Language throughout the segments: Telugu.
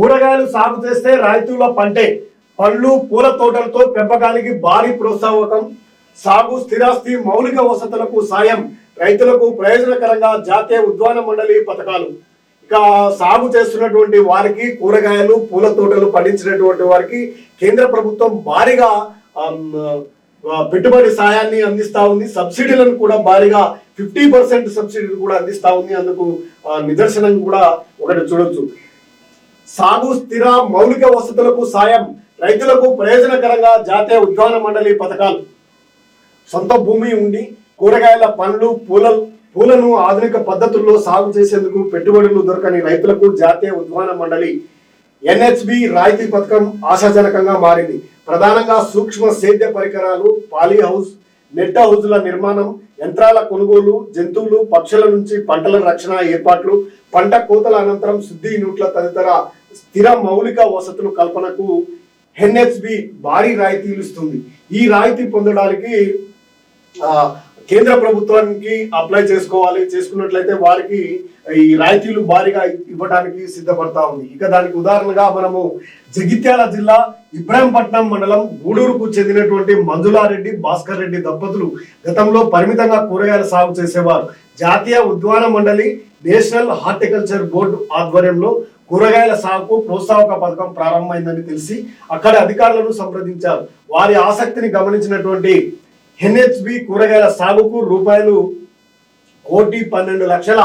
కూరగాయలు సాగు చేస్తే రైతుల పంటే. పళ్ళు పూల తోటలతో పెంపకానికి భారీ ప్రోత్సాహకం. సాగు స్థిరాస్తి మౌలిక వసతులకు సాయం. రైతులకు ప్రయోజనకరంగా జాతీయ ఉద్యాన మండలి పథకాలు. ఇక సాగు చేస్తున్నటువంటి వారికి కూరగాయలు పూల తోటలు పండించినటువంటి వారికి కేంద్ర ప్రభుత్వం భారీగా పెట్టుబడి సాయాన్ని అందిస్తా ఉంది. సబ్సిడీలను కూడా భారీగా ఫిఫ్టీ పర్సెంట్ సబ్సిడీలు కూడా అందిస్తా ఉంది. అందుకు నిదర్శనం కూడా ఒకటి చూడొచ్చు. సాగు స్థిర మౌలిక వసతులకు సాయం రైతులకు ప్రయోజనకరంగా జాతీయ ఉద్యాన మండలి పథకాలు. సొంత భూమి ఉండి కూరగాయల పండ్లు పూల పూలను ఆధునిక పద్ధతుల్లో సాగు చేసేందుకు పెట్టుబడులు దొరకని రైతులకు జాతీయ ఉద్యాన మండలి ఎన్హెచ్బి రాయితీ పథకం ఆశాజనకంగా మారింది. ప్రధానంగా సూక్ష్మ సేద్య పరికరాలు పాలీ హౌస్ నెట్ హౌజ్ల నిర్మాణం యంత్రాల కొనుగోలు జంతువులు పక్షుల నుంచి పంటల రక్షణ ఏర్పాట్లు పంట కోతల అనంతరం శుద్ధి యూనిట్ల తదితర స్థిర మౌలిక వసతులు కల్పనకు ఎన్హెచ్బి భారీ రాయితీలు ఇస్తుంది. ఈ రాయితీ పొందడానికి కేంద్ర ప్రభుత్వానికి అప్లై చేసుకోవాలి చేసుకున్నట్లయితే వారికి ఈ రాయితీలు భారీగా ఇవ్వడానికి సిద్ధపడతా ఉంది. ఇక దానికి ఉదాహరణగా మనము జగిత్యాల జిల్లా ఇబ్రాహీంపట్నం మండలం గూడూరుకు చెందినటువంటి మంజులారెడ్డి భాస్కర్ రెడ్డి దంపతులు గతంలో పరిమితంగా కూరగాయల సాగు చేసేవారు. జాతీయ ఉద్యాన మండలి నేషనల్ హార్టికల్చర్ బోర్డు ఆధ్వర్యంలో కూరగాయల సాగుకు ప్రోత్సాహక పథకం ప్రారంభమైందని తెలిసి అక్కడి అధికారులను సంప్రదించారు. వారి ఆసక్తిని గమనించినటువంటి ఎన్హెచ్బి కూరగాయల సాగుకు రూపాయలు కోటి పన్నెండు లక్షల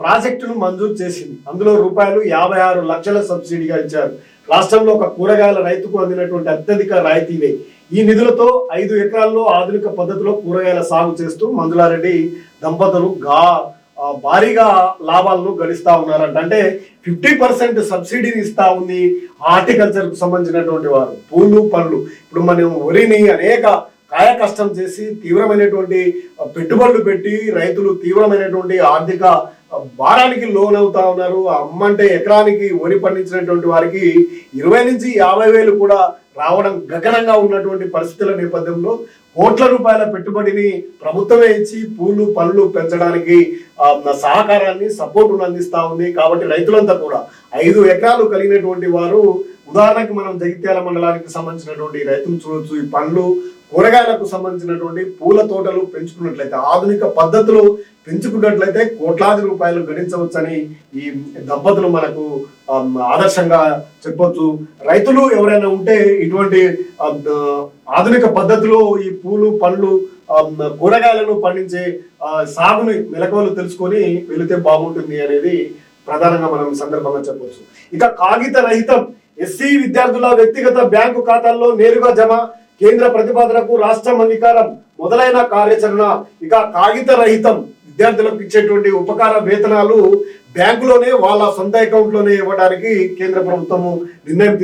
ప్రాజెక్టును మంజూరు చేసింది. అందులో రూపాయలు యాభై ఆరు లక్షల సబ్సిడీగా ఇచ్చారు. రాష్ట్రంలో ఒక కూరగాయల రైతుకు అందినటువంటి అత్యధిక రాయితీవే ఈ నిధులతో ఐదు ఎకరాల్లో ఆధునిక పద్ధతిలో కూరగాయల సాగు చేస్తూ మంజులారెడ్డి దంపతులు గా భారీగా లాభాలను గడిస్తా ఉన్నారంట. అంటే ఫిఫ్టీ పర్సెంట్ సబ్సిడీని ఇస్తా ఉంది హార్టికల్చర్కు సంబంధించినటువంటి వారు. పూలు పండ్లు. ఇప్పుడు మనం వరిని అనేక కాయ కష్టం చేసి తీవ్రమైనటువంటి పెట్టుబడులు పెట్టి రైతులు తీవ్రమైనటువంటి ఆర్థిక భారానికి లోనవుతా ఉన్నారు. అమ్మంటే ఎకరానికి వరి పండించినటువంటి వారికి ఇరవై నుంచి యాభై వేలు కూడా రావడం గగనంగా ఉన్నటువంటి పరిస్థితుల నేపథ్యంలో కోట్ల రూపాయల పెట్టుబడిని ప్రభుత్వమే ఇచ్చి పూలు పళ్ళు పెంచడానికి సహకారాన్ని సపోర్టును అందిస్తా ఉంది. కాబట్టి రైతులంతా కూడా ఐదు ఎకరాలు కలిగినటువంటి వారు ఉదాహరణకి మనం జగిత్యాల మండలానికి సంబంధించినటువంటి రైతులు చూడొచ్చు. ఈ పండ్లు కూరగాయలకు సంబంధించినటువంటి పూల తోటలు పెంచుకున్నట్లయితే ఆధునిక పద్ధతులు పెంచుకున్నట్లయితే కోట్లాది రూపాయలు గడించవచ్చని ఈ దంపతులు మనకు ఆదర్శంగా చెప్పొచ్చు. రైతులు ఎవరైనా ఉంటే ఇటువంటి ఆధునిక పద్ధతిలో ఈ పూలు పండ్లు కూరగాయలను పండించే సాగుని మెలకువలు తెలుసుకొని వెళితే బాగుంటుంది అనేది ప్రధానంగా మనం సందర్భంగా చెప్పొచ్చు. ఇక కాగిత రహితం ఎస్సీ విద్యార్థుల వ్యక్తిగత బ్యాంకు ఖాతాల్లో నేరుగా జమ కేంద్ర ప్రతిపాదనకు రాష్ట్రం అంగీకారం మొదలైన కార్యాచరణ ఇక కాగిత రహితం విద్యార్థులకు ఇచ్చేటువంటి ఉపకార వేతనాలు బ్యాంకులోనే వాళ్ళ సొంత అకౌంట్లోనే ఇవ్వడానికి కేంద్ర ప్రభుత్వము నిర్ణయం